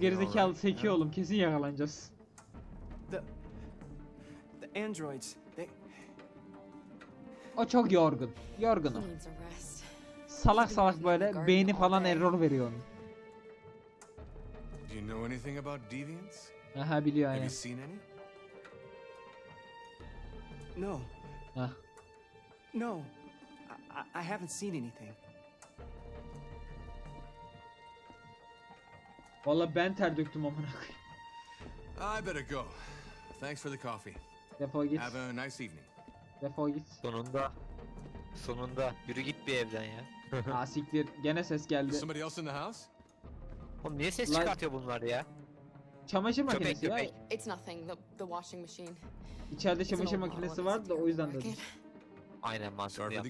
Gerizekalı Yeah? oğlum kesin yakalanacağız. the the androids. They O çok yorgun. Yorgun o. Salak salak böyle beyni falan error veriyor onun. Do you know anything about deviants? Aha biliyor Have aynen. you seen any? no, Hah. no. I, I haven't seen anything. Valla ben ter döktüm amına koyayım. I better go. Thanks for the coffee. Defol git. Have a nice evening. Defol git. Sonunda. Sonunda. Yürü git bir evden ya. Aa siktir. Gene ses Is geldi. somebody else in the house? Oğlum niye ses Lan- çıkartıyor bunlar ya? Çamaşır Köpek, makinesi ya. köpek. It's nothing. The the washing machine. İçeride çamaşır makinesi and var it's da o yüzden dedim. Aynen mantıklı yap.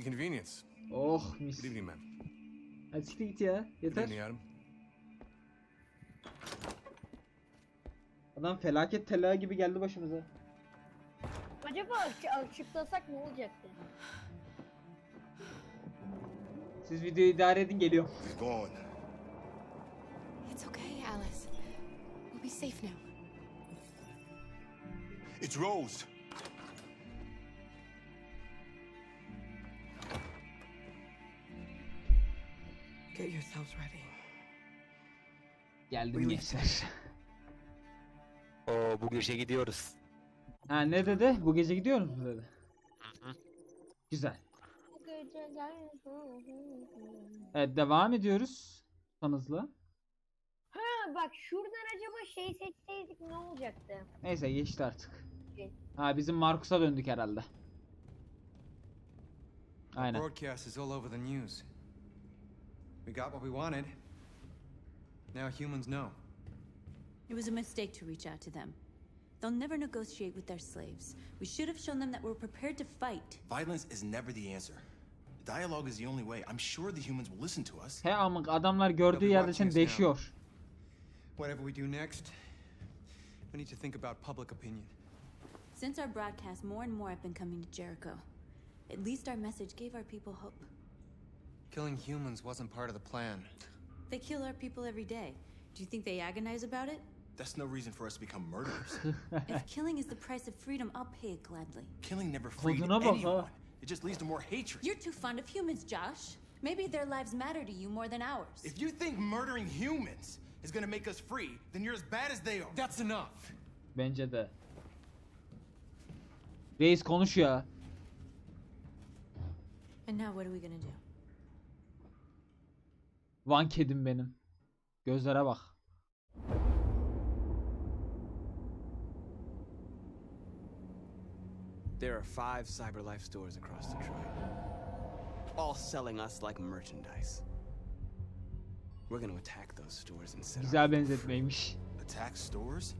Oh mis. Good evening, ma'am. Hadi siktir git ya. Good Yeter. Adam. Felaket tela gibi geldi başımıza. Acaba aç- açıklasak ne olacaktı? Siz videoyu idare edin geliyorum. It's okay, Alice. We'll be safe now. It's Rose. Get yourselves ready. Geldim gençler. Oo bu gece gidiyoruz. Ha ne dedi? Bu gece gidiyoruz mu dedi. Güzel. Bu gece gel. Evet devam ediyoruz. Son hızla. Ha bak şuradan acaba şey seçseydik ne olacaktı? Neyse geçti artık. Ha bizim Markus'a döndük herhalde. Aynen. Broadcast is all over the news. We got what we wanted. Now humans know. It was a mistake to reach out to them. They'll never negotiate with their slaves. We should have shown them that we're prepared to fight. Violence is never the answer. Dialogue is the only way. I'm sure the humans will listen to us. He amık adamlar gördüğü yerde seni deşiyor. Whatever we do next, we need to think about public opinion. Since our broadcast, more and more have been coming to Jericho. At least our message gave our people hope. Killing humans wasn't part of the plan. They kill our people every day. Do you think they agonize about it? That's no reason for us to become murderers. if killing is the price of freedom, I'll pay it gladly. Killing never freed Koduna bak ha. anyone. It just leads to more hatred. You're too fond of humans, Josh. Maybe their lives matter to you more than ours. If you think murdering humans is gonna make us free, then you're as bad as they are. That's enough. Bence de. Reis konuş ya. And now what are we gonna do? Van kedim benim. Gözlere bak. There are five CyberLife stores across Detroit, all selling us like merchandise. We're gonna attack those stores and set our Güzel benzetmeymiş. Attack stores?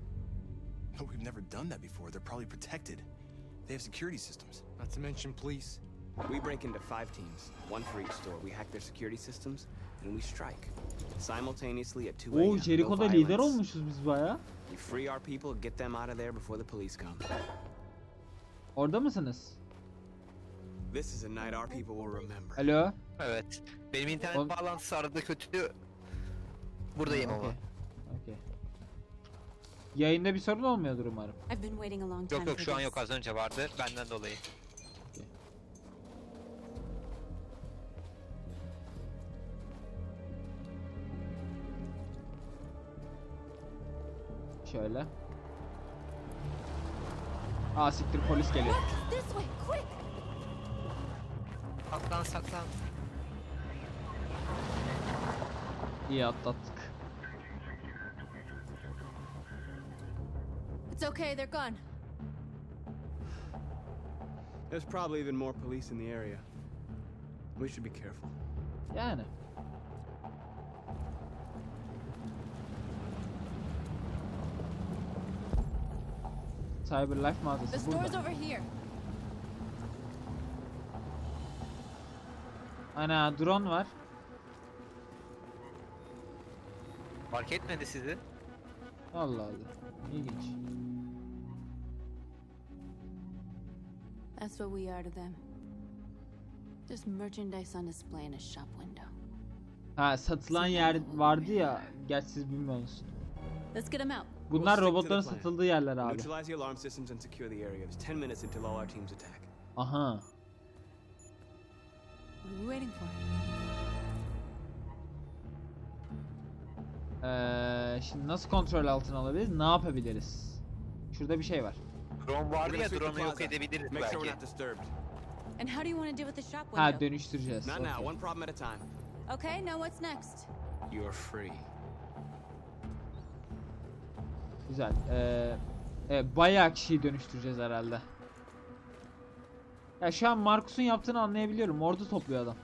No, we've never done that before. They're probably protected. They have security systems. Not to mention police. We break into five teams, one for each store. We hack their security systems, and we strike simultaneously at 2 a.m. Oo No Jericho'da lider violence. olmuşuz biz baya. We free our people, get them out of there before the police come. Orada mısınız? This is a night our people will remember. Alo. Evet. Benim internet Oğlum- bağlantısı arada kötü. Buradayım ama. Okey. Okey. Yayında bir sorun olmuyordur umarım. I've been waiting a long time Yok yok for şu an this. yok az önce vardı benden dolayı. Şöyle. Aa siktir polis geliyor. This way, quick! Saklan saklan. İyi atlattık. It's okay, they're gone. There's probably even more police in the area. We should be careful. Yani. Cyberlife The mağazası store's burada. over here. Ana drone var. Fark etmedi sizi. Allah Allah. İlginç. That's what we are to them. Just merchandise on display in a shop window. Ha satılan yer vardı ya. Gerçi siz bilmiyorsunuz. Let's get them out. Bunlar robotların satıldığı yerler abi. Neutralize the alarm systems and secure the area. There's 10 minutes until all our teams attack. Aha. Ee, şimdi nasıl kontrol altına alabiliriz? Ne yapabiliriz? Şurada bir şey var. Drone vardı ya drone'u yok edebiliriz belki. And how do you want to deal with the shop window? Ha dönüştüreceğiz. Not now. One problem at a time. Okay, now what's next? You're free. Güzel. Ee, evet, bayağı kişiyi dönüştüreceğiz herhalde. Ya şu an Markus'un yaptığını anlayabiliyorum. Ordu topluyor adam.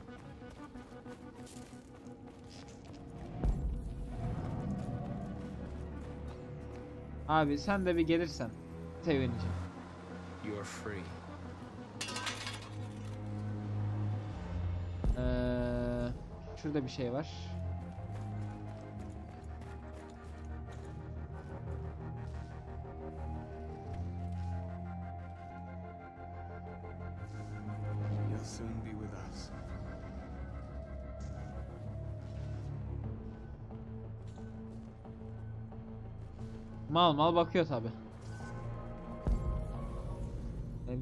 Abi sen de bir gelirsen sevineceğim. You're free. Ee, şurada bir şey var. Mal mal bakıyor tabi.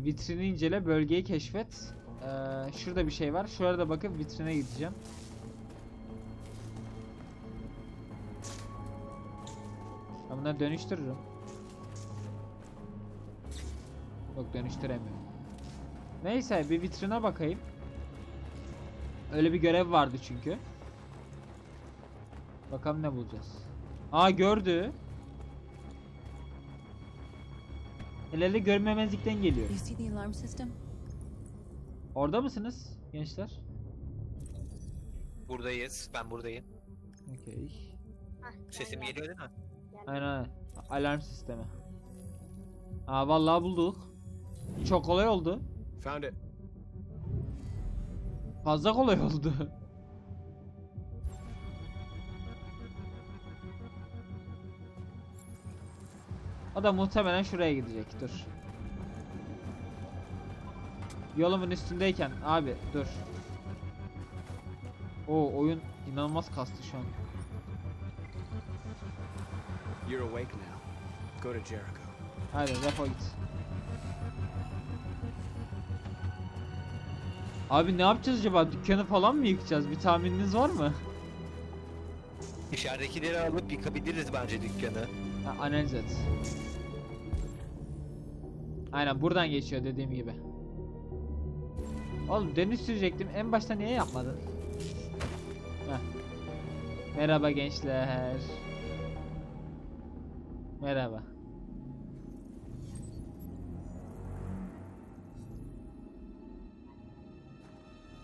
vitrini incele, bölgeyi keşfet. Ee, şurada bir şey var. Şurada da bakıp vitrine gideceğim. Ben bunları dönüştürürüm. Yok dönüştüremiyorum. Neyse bir vitrine bakayım. Öyle bir görev vardı çünkü. Bakalım ne bulacağız. Aa gördü. El ele görmemezlikten geliyor. You see the alarm system? Orada mısınız gençler? Buradayız. Ben buradayım. Okey. Sesim geliyor değil mi? Aynen aynen. Alarm sistemi. Aa vallahi bulduk. Çok kolay oldu. Found it. Fazla kolay oldu. O da muhtemelen şuraya gidecek. Dur. Yolumun üstündeyken abi dur. O oyun inanılmaz kastı şu an. You're awake now. Go to Jericho. Haydi defol git. Abi ne yapacağız acaba? Dükkanı falan mı yıkacağız? Bir tahmininiz var mı? İçeridekileri alıp yıkabiliriz bence dükkanı. Ha, analiz et. Aynen buradan geçiyor dediğim gibi. Oğlum dönüş sürecektim. En başta niye yapmadın? Heh. Merhaba gençler. Merhaba.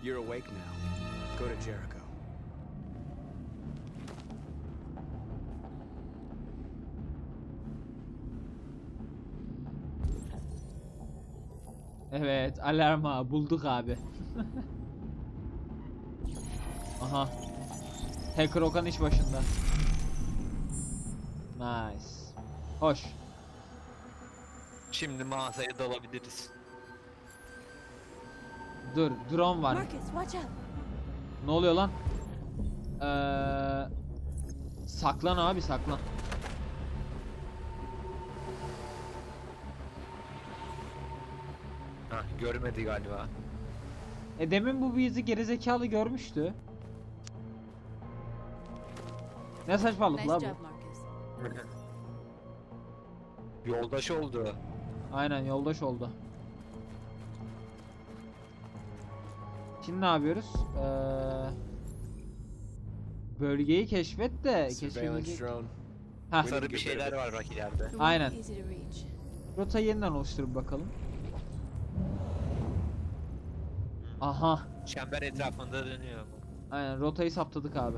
You're awake now. Go to Jericho. Evet, alarma bulduk abi. Aha. Hacker Okan iş başında. Nice. Hoş. Şimdi mağazaya dalabiliriz. Dur, drone var. Marcus, watch out! Ne oluyor lan? Ee, saklan abi saklan. Görmedi galiba. E demin bu bizi gerizekalı görmüştü. Ne saçmalık la bu. Yoldaş oldu. Aynen yoldaş oldu. Şimdi ne yapıyoruz? Ee, bölgeyi keşfet de. Heh, Sarı bir şeyler var bak ileride. Aynen. Rotayı yeniden oluşturup bakalım. Aha. Çember etrafında dönüyor. Aynen rotayı saptadık abi.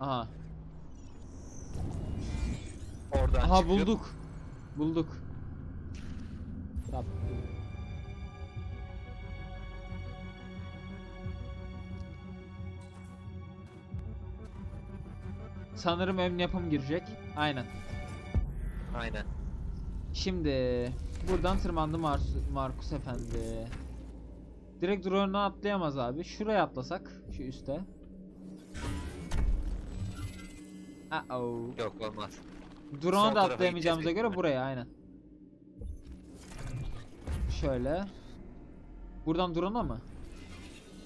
Aha. Oradan Aha çıkıp bulduk. Bulduk. Tap. Sanırım ön yapım girecek. Aynen. Aynen. Şimdi buradan tırmandı Markus, Markus efendi. Direkt drone'dan atlayamaz abi. Şuraya atlasak. Şu üste. Uh oh. Yok olmaz. Drone'a da atlayamayacağımıza göre buraya aynen. Şöyle. Buradan drone'a mı?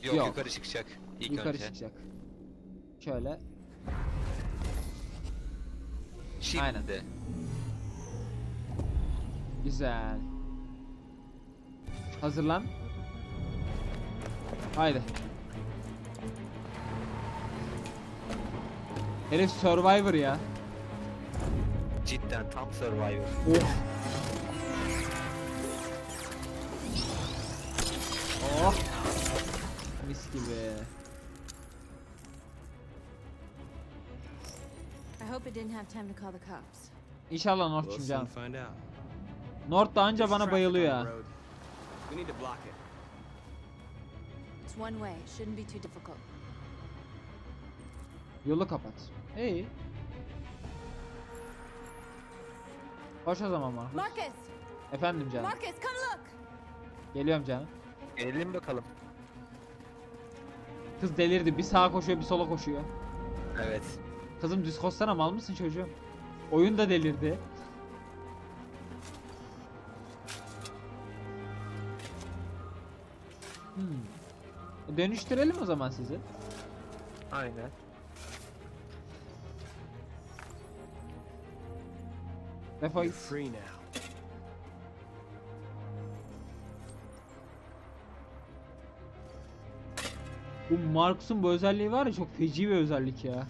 Yok, Yok. yukarı çıkacak. İlk Yukarı önce. çıkacak. Şöyle. Şimdi. Aynen. Güzel. Hazırlan. Haydi. Herif Survivor ya. Cidden tam Survivor. Oh. Oh. Mis gibi. I hope it didn't have time to call the cops. İnşallah North'cum canım. North da anca bana bayılıyor ya. road. We need to block it. It's one way. Shouldn't be too difficult. Yolu kapat. İyi. Koş o zaman Marcus. Marcus! Efendim canım. Marcus, come look! Geliyorum canım. Gelelim bakalım. Kız delirdi. Bir sağa koşuyor bir sola koşuyor. Evet. Kızım düz koşsana mal mısın çocuğum? Oyun da delirdi. Dönüştürelim o zaman sizi. Aynen. Defol git. free now. Bu Marcus'un bu özelliği var ya çok feci bir özellik ya.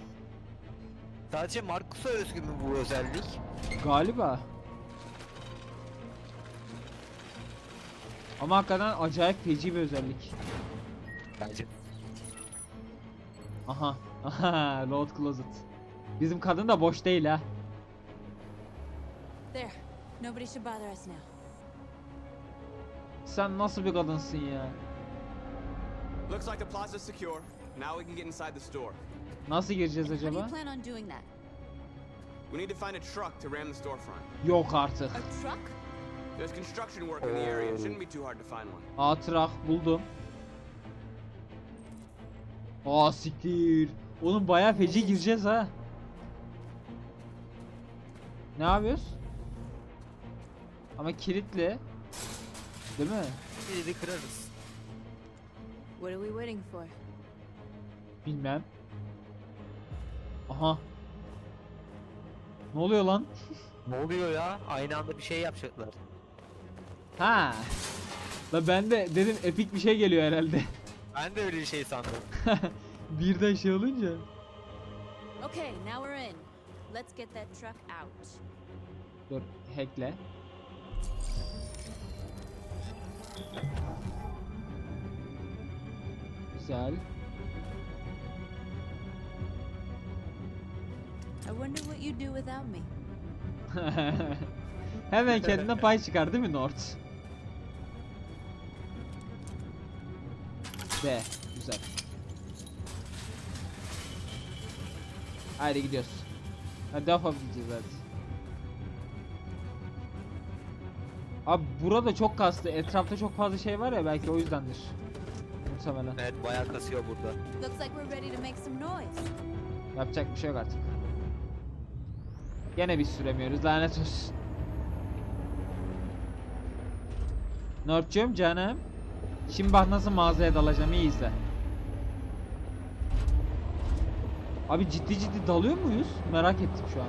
Sadece Marcus'a özgü mü bu özellik? Galiba. Ama hakikaten acayip feci bir özellik. Bence. Aha. Aha. Load closet. Bizim kadın da boş değil ha. There. Nobody should bother us now. Sen nasıl bir kadınsın ya? Looks like the plaza's secure. Now we can get inside the store. Nasıl gireceğiz How do you acaba? plan on doing that? We need to find a truck to ram the storefront. Yok artık. A truck? There's construction work in the area. It shouldn't be too hard to find one. Aa trak buldum. Aa siktir. Oğlum bayağı feci gireceğiz ha. Ne yapıyoruz? Ama kilitli. Değil mi? Kilidi kırarız. What are we waiting for? Bilmem. Aha. Ne oluyor lan? Ne oluyor ya? Aynı anda bir şey yapacaklar. Ha. La ben de dedim epik bir şey geliyor herhalde. Ben de öyle bir şey sandım. Birden şey olunca. Okay, now we're in. Let's get that truck out. Dur hackle. Güzel. I wonder what you'd do without me. Hemen kendine pay çıkar değil mi Nort? De, güzel. Haydi gidiyoruz. Hadi defa gideceğiz hadi. Abi burada çok kastı. Etrafta çok fazla şey var ya belki o yüzdendir. Muhtemelen. Evet bayağı kasıyor burada. Looks like we're ready to make some noise. Yapacak bir şey yok artık. Gene biz süremiyoruz lanet olsun. North'cum canım. Şimdi bak nasıl mağazaya dalacağım iyi izle. Abi ciddi ciddi dalıyor muyuz? Merak ettim şu an.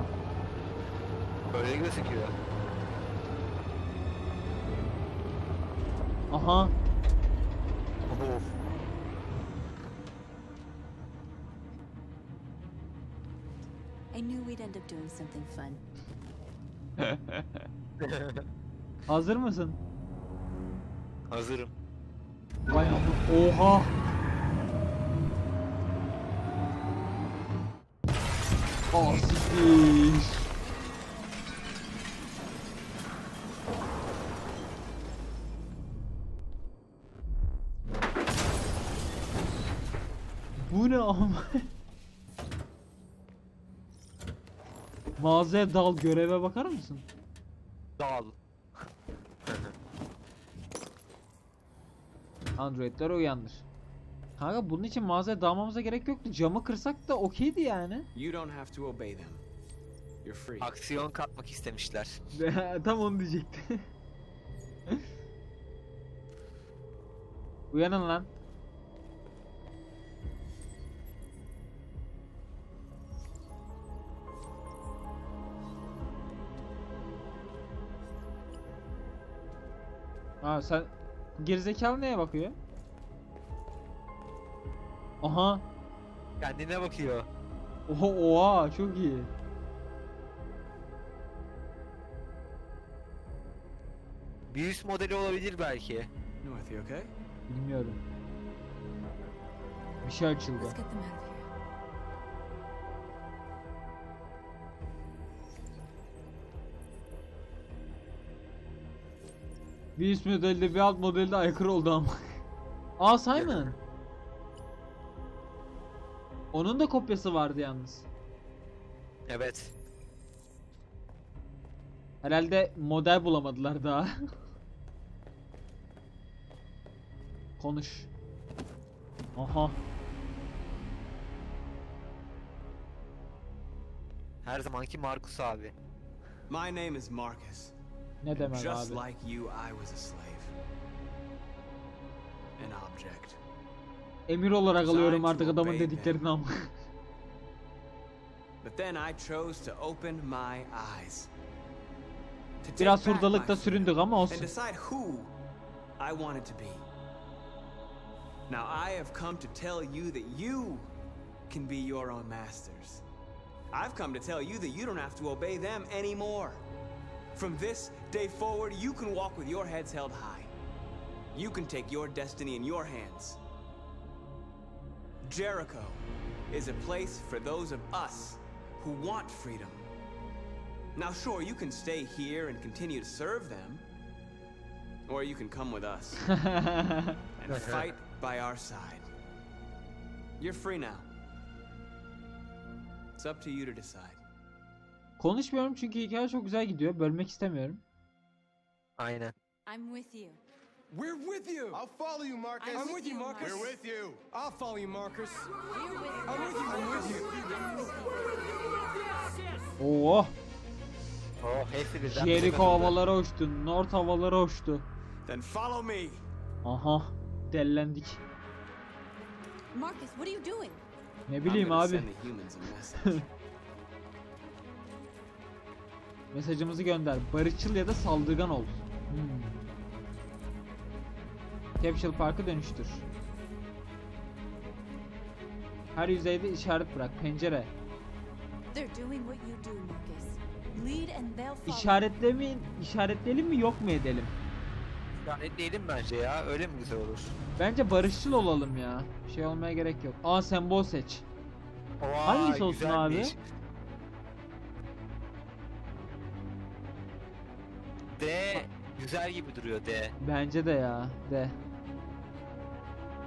Böyle gözüküyor. Aha. Of. I knew we'd end up doing something fun. Hazır mısın? Hazırım. Vay Oha. Ah siktir. Bu ne ama? Mağazaya dal göreve bakar mısın? Dal. Androidler uyandır. Kanka bunun için mağazaya dalmamıza gerek yoktu. Camı kırsak da okeydi yani. You don't have to obey them. You're free. Aksiyon katmak istemişler. Tam onu diyecekti. Uyanın lan. Aa sen gerizekalı neye bakıyor? Aha. Kendine bakıyor. Oha, oha çok iyi. Bir üst modeli olabilir belki. North, you okay? Bilmiyorum. Bir şey açıldı. Let's get Bir üst modelde bir alt modelde aykırı oldu ama. Aa Simon. Onun da kopyası vardı yalnız. Evet. Herhalde model bulamadılar daha. Konuş. Aha. Her zamanki Markus abi. My name is Marcus. Ne demek Just abi? like you, I was a slave. An object. Emir olarak alıyorum artık adamın dediklerini ama. But then I chose to open my eyes. Biraz hurdalıkta süründük ama And olsun. decide who I wanted to be. Now I have come to tell you that you can be your own masters. I've come to tell you that you don't have to obey them anymore. From this day forward, you can walk with your heads held high. You can take your destiny in your hands. Jericho is a place for those of us who want freedom. Now, sure, you can stay here and continue to serve them, or you can come with us and fight by our side. You're free now. It's up to you to decide. Konuşmuyorum çünkü hikaye çok güzel gidiyor. Bölmek istemiyorum. Aynen. I'm with you. We're with you. I'll follow you, Marcus. I'm with you, Marcus. We're with you. I'll follow you, Marcus. We're with I'm with you. I'm with you. Oo, Oh hepsi birden. Jericho havalara uçtu. North havalara uçtu. Then follow me. Aha, dellendik. Marcus, what are you doing? Ne I'm bileyim abi. Mesajımızı gönder. Barışçıl ya da saldırgan ol. Hmm. Capsule Park'ı dönüştür. Her yüzeyde işaret bırak. Pencere. İşaretlemin, işaretleyelim mi yok mu edelim? İşaretleyelim bence ya. Öyle mi güzel olur? Bence barışçıl olalım ya. Bir şey olmaya gerek yok. Aa sembol seç. Vay, Hangisi olsun abi? D güzel gibi duruyor D. Bence de ya. De.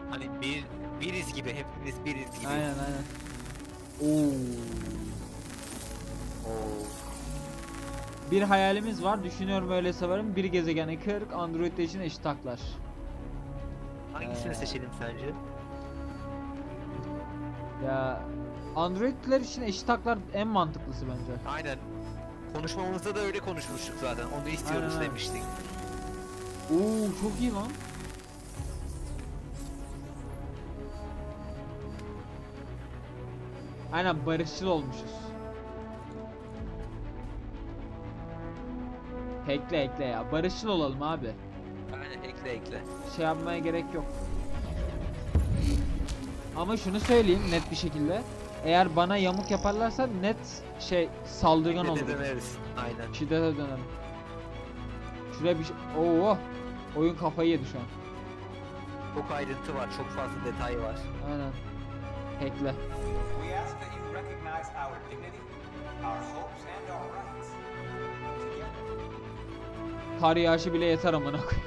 Hani bir biriz gibi hepimiz biriz gibi. Aynen aynen. Oo. Oo. Bir hayalimiz var. Düşünüyorum öyle severim. Bir gezegeni 40 Android için eşit haklar. Hangisini Ee. seçelim sence? Ya Android'ler için eşit haklar en mantıklısı bence. Aynen. Konuşmamızda da öyle konuşmuştuk zaten. Onu istiyoruz Aynen. demiştik. Oo çok iyi lan. Aynen barışçıl olmuşuz. Ekle ekle ya. Barışçıl olalım abi. Aynen ekle ekle. Şey yapmaya gerek yok. Ama şunu söyleyeyim net bir şekilde. Eğer bana yamuk yaparlarsa net şey saldırgan olurum. döneriz. Aynen. Şiddete dönerim. Şuraya bir şey... Oo! Oyun kafayı yedi şu an. Çok ayrıntı var. Çok fazla detay var. Aynen. Hackle. We ask that you recognize our dignity, our hopes, and our rights. Together. Kar yağışı bile yeter amına koy.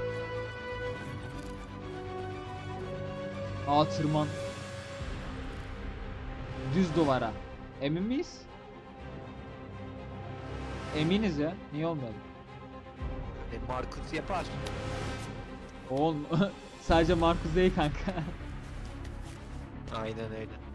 Aa tırman. Düz duvara. Emin miyiz? Eminiz ya. Niye olmadı? E, Markus yapar. Oğlum Sadece Marcus değil kanka. Aynen öyle.